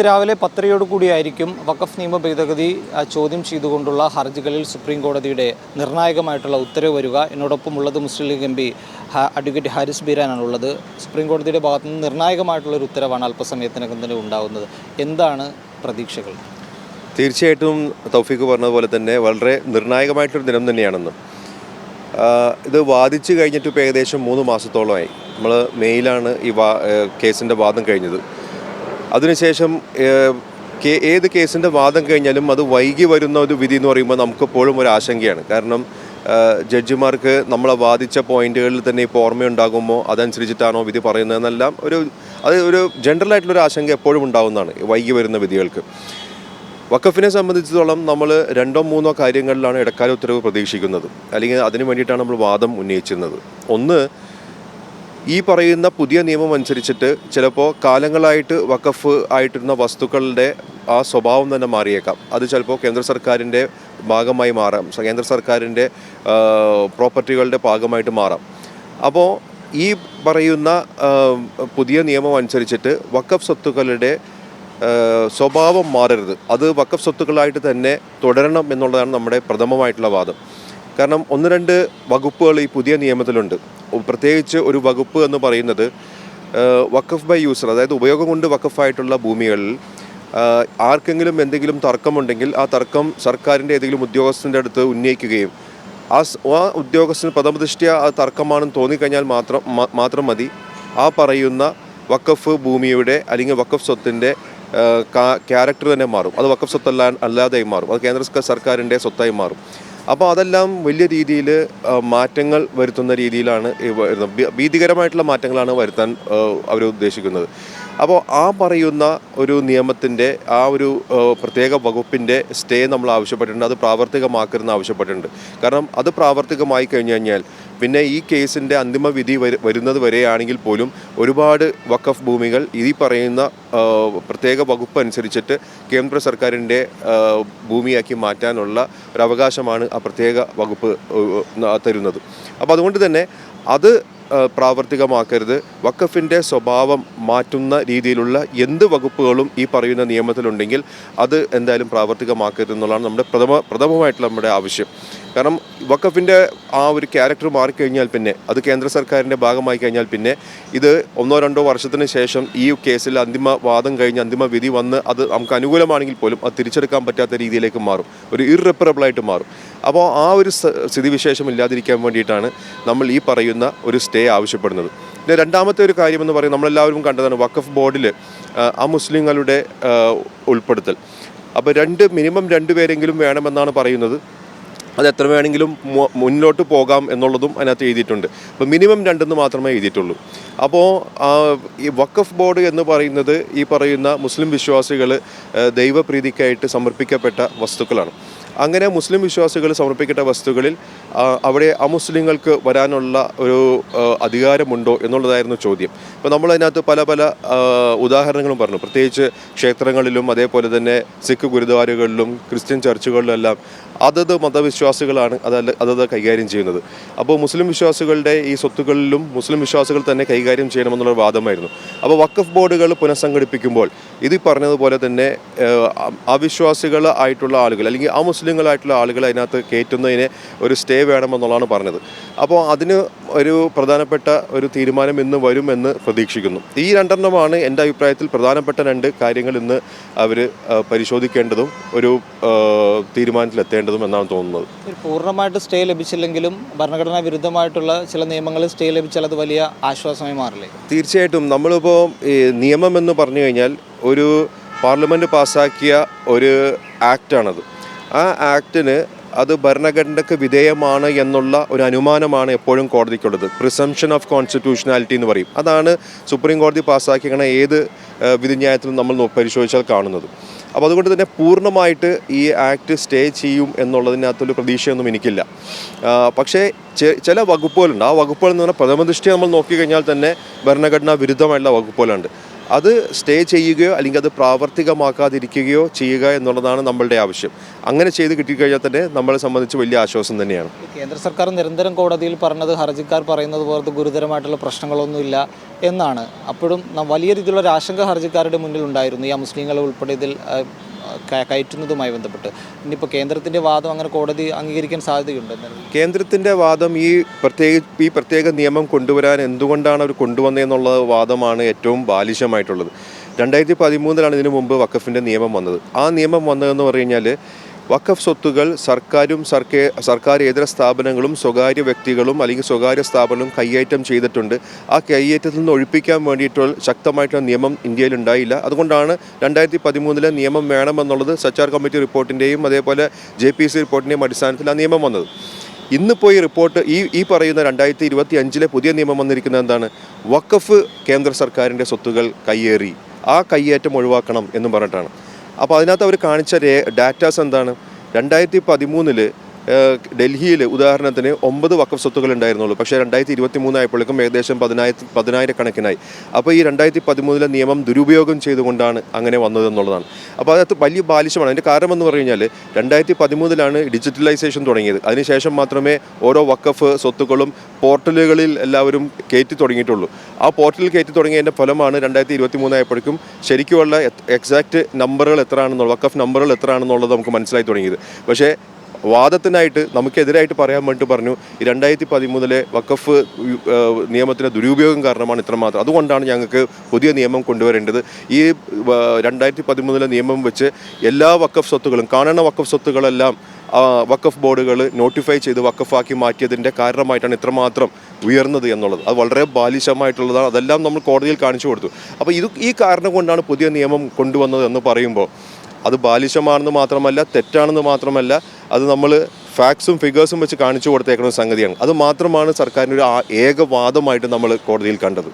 ഇന്ന് രാവിലെ പത്തരയോട് കൂടിയായിരിക്കും വഖഫ് നിയമ ഭേദഗതി ചോദ്യം ചെയ്തുകൊണ്ടുള്ള ഹർജികളിൽ സുപ്രീം കോടതിയുടെ നിർണായകമായിട്ടുള്ള ഉത്തരവ് വരിക. എന്നോടൊപ്പം ഉള്ളത് Muslim League M P advocate Haris ബീരാനാണ് ഉള്ളത്. സുപ്രീം കോടതിയുടെ ഭാഗത്തു നിന്ന് നിർണായകമായിട്ടുള്ള ഒരു ഉത്തരവാണ് അല്പസമയത്തിനകം തന്നെ ഉണ്ടാകുന്നത് എന്താണ് പ്രതീക്ഷകൾ? തീർച്ചയായിട്ടും തൗഫീഖ് പറഞ്ഞതുപോലെ തന്നെ വളരെ നിർണായകമായിട്ടൊരു ദിനം തന്നെയാണെന്ന്. ഇത് വാദിച്ചു കഴിഞ്ഞിട്ട് ഇപ്പോൾ ഏകദേശം മൂന്ന് മാസത്തോളമായി. നമ്മൾ മെയിലാണ് ഈ വാ കേസിന്റെ വാദം കഴിഞ്ഞത്. അതിനുശേഷം ഏത് കേസിന്റെ വാദം കഴിഞ്ഞാലും അത് വൈകി വരുന്ന ഒരു വിധി എന്ന് പറയുമ്പോൾ നമുക്കെപ്പോഴും ഒരു ആശങ്കയാണ്. കാരണം ജഡ്ജിമാർക്ക് നമ്മളെ വാദിച്ച പോയിന്റുകളിൽ തന്നെ ഇപ്പോൾ ഓർമ്മയുണ്ടാകുമോ അതനുസരിച്ചിട്ടാണോ വിധി പറയുന്നതെന്നെല്ലാം ഒരു അത് ഒരു ജനറൽ ആയിട്ടുള്ളൊരു ആശങ്ക എപ്പോഴും ഉണ്ടാകുന്നതാണ് വൈകി വരുന്ന വിധികൾക്ക്. വക്കഫിനെ സംബന്ധിച്ചിടത്തോളം നമ്മൾ രണ്ടോ മൂന്നോ കാര്യങ്ങളിലാണ് ഇടക്കാല ഉത്തരവ് പ്രതീക്ഷിക്കുന്നത്. അല്ലെങ്കിൽ അതിനു വേണ്ടിയിട്ടാണ് നമ്മൾ വാദം ഉന്നയിച്ചിരുന്നത്. ഒന്ന് ഈ പറയുന്ന പുതിയ നിയമം അനുസരിച്ചിട്ട് ചിലപ്പോൾ കാലങ്ങളായിട്ട് വഖഫ് ആയിട്ടിരുന്ന വസ്തുക്കളുടെ ആ സ്വഭാവം തന്നെ മാറിയേക്കാം. അത് ചിലപ്പോൾ കേന്ദ്ര സർക്കാരിന്റെ ഭാഗമായി മാറാം. കേന്ദ്ര സർക്കാരിന്റെ പ്രോപ്പർട്ടികളുടെ ഭാഗമായിട്ട് മാറാം. അപ്പോൾ ഈ പറയുന്ന പുതിയ നിയമം അനുസരിച്ചിട്ട് വഖഫ് സ്വത്തുക്കളുടെ സ്വഭാവം മാറരുത്. അത് വക്കഫ് സ്വത്തുക്കളായിട്ട് തന്നെ തുടരണം എന്നുള്ളതാണ് നമ്മുടെ പ്രഥമമായിട്ടുള്ള വാദം. കാരണം ഒന്ന് രണ്ട് വകുപ്പുകൾ ഈ പുതിയ നിയമത്തിലുണ്ട്. പ്രത്യേകിച്ച് ഒരു വകുപ്പ് എന്ന് പറയുന്നത് വക്കഫ് ബൈ യൂസർ അതായത് ഉപയോഗം കൊണ്ട് വക്കഫായിട്ടുള്ള ഭൂമികളിൽ ആർക്കെങ്കിലും എന്തെങ്കിലും തർക്കമുണ്ടെങ്കിൽ ആ തർക്കം സർക്കാരിന്റെ ഏതെങ്കിലും ഉദ്യോഗസ്ഥന്റെ അടുത്ത് ഉന്നയിക്കുകയും ആ ആ ഉദ്യോഗസ്ഥന് പ്രഥമദൃഷ്ട്യ ആ തർക്കമാണെന്ന് തോന്നിക്കഴിഞ്ഞാൽ മാത്രം മാത്രം മതി. ആ പറയുന്ന വക്കഫ് ഭൂമിയുടെ അല്ലെങ്കിൽ വക്കഫ് സ്വത്തിന്റെ ക്യാരക്ടർ തന്നെ മാറും. അത് വക്കഫ് സ്വത്തല്ല അല്ലാതെയും മാറും. അത് കേന്ദ്ര സർക്കാരിന്റെ സ്വത്തായി മാറും. അപ്പോൾ അതെല്ലാം വലിയ രീതിയിൽ മാറ്റങ്ങൾ വരുത്തുന്ന രീതിയിലാണ് വരുന്നത്. ഭീതികരമായിട്ടുള്ള മാറ്റങ്ങളാണ് വരുത്താൻ അവർ ഉദ്ദേശിക്കുന്നത്. അപ്പോൾ ആ പറയുന്ന ഒരു നിയമത്തിന്റെ ആ ഒരു പ്രത്യേക വകുപ്പിന്റെ സ്റ്റേ നമ്മൾ ആവശ്യപ്പെട്ടിട്ടുണ്ട്. അത് പ്രാവർത്തികമാക്കരുതെന്ന് ആവശ്യപ്പെട്ടിട്ടുണ്ട്. കാരണം അത് പ്രാവർത്തികമായി കഴിഞ്ഞു കഴിഞ്ഞാൽ പിന്നെ ഈ കേസിന്റെ അന്തിമ വിധി വരു- വരുന്നത് വരെയാണെങ്കിൽ പോലും ഒരുപാട് വഖഫ് ഭൂമികൾ ഈ പറയുന്ന പ്രത്യേക വകുപ്പ് അനുസരിച്ചിട്ട് കേന്ദ്ര സർക്കാരിന്റെ ഭൂമിയാക്കി മാറ്റാനുള്ള ഒരു അവകാശമാണ് ആ പ്രത്യേക വകുപ്പ് തരുന്നത്. അപ്പോൾ അതുകൊണ്ട് തന്നെ അത് പ്രാവർത്തികമാക്കരുത്. വഖഫിന്റെ സ്വഭാവം മാറ്റുന്ന രീതിയിലുള്ള എന്ത് വകുപ്പുകളും ഈ പറയുന്ന നിയമത്തിലുണ്ടെങ്കിൽ അത് എന്തായാലും പ്രാവർത്തികമാക്കരുത് എന്നുള്ളതാണ് നമ്മുടെ പ്രഥമ പ്രഥമമായിട്ടുള്ള നമ്മുടെ ആവശ്യം. കാരണം വഖഫിന്റെ ആ ഒരു ക്യാരക്ടർ മാറിക്കഴിഞ്ഞാൽ പിന്നെ അത് കേന്ദ്ര സർക്കാരിന്റെ ഭാഗമായി കഴിഞ്ഞാൽ പിന്നെ ഇത് ഒന്നോ രണ്ടോ വർഷത്തിന് ശേഷം ഈ കേസിൽ അന്തിമ വാദം കഴിഞ്ഞ് അന്തിമ വിധി വന്ന് അത് നമുക്ക് അനുകൂലമാണെങ്കിൽ പോലും അത് തിരിച്ചെടുക്കാൻ പറ്റാത്ത രീതിയിലേക്ക് മാറും. ഒരു ഇറപ്പറബിളായിട്ട് മാറും. അപ്പോൾ ആ ഒരു സ്ഥിതിവിശേഷം ഇല്ലാതിരിക്കാൻ വേണ്ടിയിട്ടാണ് നമ്മൾ ഈ പറയുന്ന ഒരു സ്റ്റേ ആവശ്യപ്പെടുന്നത്. പിന്നെ രണ്ടാമത്തെ ഒരു കാര്യമെന്ന് പറയുന്നത് നമ്മളെല്ലാവരും കണ്ടതാണ് വഖഫ് ബോർഡിൽ ആ മുസ്ലിങ്ങളുടെ ഉൾപ്പെടുത്തൽ. അപ്പോൾ രണ്ട് മിനിമം രണ്ട് പേരെങ്കിലും വേണമെന്നാണ് പറയുന്നത്. അത് എത്ര വേണമെങ്കിലും മുന്നോട്ട് പോകാം എന്നുള്ളതും അതിനകത്ത് എഴുതിയിട്ടുണ്ട്. അപ്പോൾ മിനിമം രണ്ടെന്ന് മാത്രമേ എഴുതിയിട്ടുള്ളൂ. അപ്പോൾ ഈ വഖഫ് ബോർഡ് എന്ന് പറയുന്നത് ഈ പറയുന്ന മുസ്ലിം വിശ്വാസികൾ ദൈവപ്രീതിക്കായിട്ട് സമർപ്പിക്കപ്പെട്ട വസ്തുക്കളാണ്. അങ്ങനെ മുസ്ലിം വിശ്വാസികൾ സമർപ്പിക്കേണ്ട വസ്തുക്കളിൽ അവിടെ അമുസ്ലിങ്ങൾക്ക് വരാനുള്ള ഒരു അധികാരമുണ്ടോ എന്നുള്ളതായിരുന്നു ചോദ്യം. ഇപ്പോൾ നമ്മളതിനകത്ത് പല പല ഉദാഹരണങ്ങളും പറഞ്ഞു. പ്രത്യേകിച്ച് ക്ഷേത്രങ്ങളിലും അതേപോലെ തന്നെ സിഖ് ഗുരുദ്വാരകളിലും ക്രിസ്ത്യൻ ചർച്ചുകളിലും എല്ലാം അതത് മതവിശ്വാസികളാണ് അതല്ല അതത് കൈകാര്യം ചെയ്യുന്നത്. അപ്പോൾ മുസ്ലിം വിശ്വാസികളുടെ ഈ സ്വത്തുക്കളിലും മുസ്ലിം വിശ്വാസികൾ തന്നെ കൈകാര്യം ചെയ്യണമെന്നുള്ള വാദമായിരുന്നു. അപ്പോൾ വഖഫ് ബോർഡുകൾ പുനഃസംഘടിപ്പിക്കുമ്പോൾ ഇത് പറഞ്ഞതുപോലെ തന്നെ അവിശ്വാസികൾ ആയിട്ടുള്ള ആളുകൾ അല്ലെങ്കിൽ ആ മുസ്ലിങ്ങളായിട്ടുള്ള ആളുകൾ അതിനകത്ത് കയറ്റുന്നതിന് ഒരു സ്റ്റേ വേണമെന്നുള്ളതാണ് പറഞ്ഞത്. അപ്പോൾ അതിന് ഒരു പ്രധാനപ്പെട്ട ഒരു തീരുമാനം ഇന്ന് വരുമെന്ന് പ്രതീക്ഷിക്കുന്നു. ഈ രണ്ടെണ്ണമാണ് എന്റെ അഭിപ്രായത്തിൽ പ്രധാനപ്പെട്ട രണ്ട് കാര്യങ്ങൾ ഇന്ന് അവർ പരിശോധിക്കേണ്ടതും ഒരു ആ, തീരുമാനത്തിലെത്തേണ്ടതും എന്നാണ് തോന്നുന്നത്. പൂർണമായിട്ട് സ്റ്റേ ലഭിച്ചില്ലെങ്കിലും ഭരണഘടനാ വിരുദ്ധമായിട്ടുള്ള ചില നിയമങ്ങൾ സ്റ്റേ ലഭിച്ചാൽ അത് വലിയ ആശ്വാസമായി മാറില്ലേ? തീർച്ചയായിട്ടും. നമ്മളിപ്പോൾ ഈ നിയമം എന്ന് പറഞ്ഞു കഴിഞ്ഞാൽ ഒരു പാർലമെന്റ് പാസ്സാക്കിയ ഒരു ആക്റ്റാണത്. ആ ആക്ടിന് അത് ഭരണഘടനയ്ക്ക് വിധേയമാണ് എന്നുള്ള ഒരു അനുമാനമാണ് എപ്പോഴും കോടതിക്കുള്ളത്. പ്രിസംഷൻ ഓഫ് കോൺസ്റ്റിറ്റ്യൂഷനാലിറ്റി എന്ന് പറയും. അതാണ് സുപ്രീം കോടതി പാസ്സാക്കിയ ഏത് വിധിന്യായത്തിലും നമ്മൾ പരിശോധിച്ചാൽ കാണുന്നത്. അപ്പോൾ അതുകൊണ്ട് തന്നെ പൂർണമായിട്ട് ഈ ആക്ട് സ്റ്റേ ചെയ്യും എന്നുള്ളതിനകത്തൊരു പ്രതീക്ഷയൊന്നും എനിക്കില്ല. പക്ഷേ ചില വകുപ്പുകളുണ്ട്. ആ വകുപ്പുകൾ എന്ന് പറഞ്ഞാൽ പ്രഥമ ദൃഷ്ടി നമ്മൾ നോക്കിക്കഴിഞ്ഞാൽ തന്നെ ഭരണഘടനാ വിരുദ്ധമായിട്ടുള്ള വകുപ്പുകളുണ്ട്. അത് സ്റ്റേ ചെയ്യുകയോ അല്ലെങ്കിൽ അത് പ്രാവർത്തികമാക്കാതിരിക്കുകയോ ചെയ്യുക എന്നുള്ളതാണ് നമ്മളുടെ ആവശ്യം. അങ്ങനെ ചെയ്ത് കിട്ടിക്കഴിഞ്ഞാൽ തന്നെ നമ്മളെ സംബന്ധിച്ച് വലിയ ആശ്വാസം തന്നെയാണ്. കേന്ദ്ര സർക്കാർ നിരന്തരം കോടതിയിൽ പറഞ്ഞത് ഹർജിക്കാർ പറയുന്നത് പോലത്തെ ഗുരുതരമായിട്ടുള്ള പ്രശ്നങ്ങളൊന്നുമില്ല എന്നാണ്. അപ്പോഴും വലിയ രീതിയിലുള്ള ഒരു ആശങ്ക ഹർജിക്കാരുടെ മുന്നിൽ ഉണ്ടായിരുന്നു ഈ മുസ്ലിങ്ങളെ ഉൾപ്പെടെ ഇതിൽ കയറ്റുന്നതുമായി ബന്ധപ്പെട്ട്. ഇനിയിപ്പോൾ കേന്ദ്രത്തിന്റെ വാദം അങ്ങനെ കോടതി അംഗീകരിക്കാൻ സാധ്യതയുണ്ട് കേന്ദ്രത്തിന്റെ വാദം ഈ പ്രത്യേക ഈ പ്രത്യേക നിയമം കൊണ്ടുവരാൻ എന്തുകൊണ്ടാണ് അവർ കൊണ്ടുവന്നതെന്നുള്ള വാദമാണ് ഏറ്റവും ബാലിശമായിട്ടുള്ളത്. രണ്ടായിരത്തി പതിമൂന്നിലാണ് ഇതിനു മുമ്പ് വഖഫിന്റെ നിയമം വന്നത്. ആ നിയമം വന്നതെന്ന് പറഞ്ഞു കഴിഞ്ഞാൽ വഖഫ് സ്വത്തുകൾ സർക്കാരും സർക്കേ സർക്കാർ ഇതര സ്ഥാപനങ്ങളും സ്വകാര്യ വ്യക്തികളും അല്ലെങ്കിൽ സ്വകാര്യ സ്ഥാപനങ്ങളും കൈയേറ്റം ചെയ്തിട്ടുണ്ട്. ആ കൈയേറ്റത്തിൽ നിന്ന് ഒഴിപ്പിക്കാൻ വേണ്ടിയിട്ടുള്ള ശക്തമായിട്ടുള്ള നിയമം ഇന്ത്യയിൽ ഉണ്ടായില്ല. അതുകൊണ്ടാണ് രണ്ടായിരത്തി പതിമൂന്നിലെ നിയമം വേണമെന്നുള്ളത് സച്ചാർ കമ്മിറ്റി റിപ്പോർട്ടിന്റെയും അതേപോലെ ജെ പി സി റിപ്പോർട്ടിന്റെയും അടിസ്ഥാനത്തിൽ ആ നിയമം വന്നത്. ഇന്നിപ്പോൾ ഈ റിപ്പോർട്ട് ഈ ഈ പറയുന്ന രണ്ടായിരത്തി ഇരുപത്തി അഞ്ചിലെ പുതിയ നിയമം വന്നിരിക്കുന്നത് എന്താണ്? വഖഫ് കേന്ദ്ര സർക്കാരിന്റെ സ്വത്തുകൾ കയ്യേറി. ആ കയ്യേറ്റം ഒഴിവാക്കണം എന്നും പറഞ്ഞിട്ടാണ്. അപ്പോൾ അതിനകത്ത് അവർ കാണിച്ച ഡാറ്റാസ് എന്താണ്? രണ്ടായിരത്തി പതിമൂന്നിൽ ഡൽഹിയിൽ ഉദാഹരണത്തിന് ഒമ്പത് വക്കഫ് സ്വത്തുകൾ ഉണ്ടായിരുന്നുള്ളൂ. പക്ഷേ രണ്ടായിരത്തി ഇരുപത്തി മൂന്നായപ്പോഴേക്കും ഏകദേശം പതിനായിരത്തി പതിനായിരക്കണക്കിനായി. അപ്പോൾ ഈ രണ്ടായിരത്തി പതിമൂന്നിലെ നിയമം ദുരുപയോഗം ചെയ്തുകൊണ്ടാണ് അങ്ങനെ വന്നതെന്നുള്ളതാണ്. അപ്പോൾ അതിനകത്ത് വലിയ ബാലിശമാണ്. അതിന്റെ കാരണം എന്ന് പറഞ്ഞു കഴിഞ്ഞാൽ രണ്ടായിരത്തി പതിമൂന്നിലാണ് ഡിജിറ്റലൈസേഷൻ തുടങ്ങിയത്. അതിനുശേഷം മാത്രമേ ഓരോ വക്കഫ് സ്വത്തുക്കളും പോർട്ടലുകളിൽ എല്ലാവരും കയറ്റി തുടങ്ങിയിട്ടുള്ളൂ. ആ പോർട്ടലിൽ കയറ്റി തുടങ്ങിയതിന്റെ ഫലമാണ് രണ്ടായിരത്തി ഇരുപത്തി മൂന്നായപ്പോഴേക്കും ശരിക്കുമുള്ള എക്സാക്ട് നമ്പറുകൾ എത്രയാണെന്നുള്ള വക്കഫ് നമ്പറുകൾ എത്രയാണെന്നുള്ളത് നമുക്ക് മനസ്സിലായി തുടങ്ങിയത്. പക്ഷേ വാദത്തിനായിട്ട് നമുക്കെതിരായിട്ട് പറയാൻ വേണ്ടി പറഞ്ഞു. രണ്ടായിരത്തി പതിമൂന്നിലെ വഖഫ് നിയമത്തിന്റെ ദുരുപയോഗം കാരണമാണ് ഇത്രമാത്രം. അതുകൊണ്ടാണ് ഞങ്ങൾക്ക് പുതിയ നിയമം കൊണ്ടുവരേണ്ടത്. ഈ രണ്ടായിരത്തി പതിമൂന്നിലെ നിയമം വെച്ച് എല്ലാ വഖഫ് സ്വത്തുകളും കാണുന്ന വഖഫ് സ്വത്തുകളെല്ലാം വഖഫ് ബോർഡുകൾ നോട്ടിഫൈ ചെയ്ത് വഖഫാക്കി മാറ്റിയതിന്റെ കാരണമായിട്ടാണ് ഇത്രമാത്രം ഉയർന്നത് എന്നുള്ളത്. അത് വളരെ ബാലിശമായിട്ടുള്ളതാണ്. അതെല്ലാം നമ്മൾ കോടതിയിൽ കാണിച്ചു കൊടുത്തു. അപ്പോൾ ഇത് ഈ കാരണം കൊണ്ടാണ് പുതിയ നിയമം കൊണ്ടുവന്നത് എന്ന് പറയുമ്പോൾ അത് ബാലിശമാണെന്ന് മാത്രമല്ല തെറ്റാണെന്ന് മാത്രമല്ല അത് നമ്മൾ ഫാക്ട്സും ഫിഗേഴ്സും വെച്ച് കാണിച്ചു കൊടുത്തേക്കുന്ന സംഗതിയാണ്. അത് മാത്രമാണ് സർക്കാരിന്റെ ഒരു ഏകവാദമായിട്ട് ഏക വാദമായിട്ട് നമ്മൾ കോടതിയിൽ കണ്ടത്.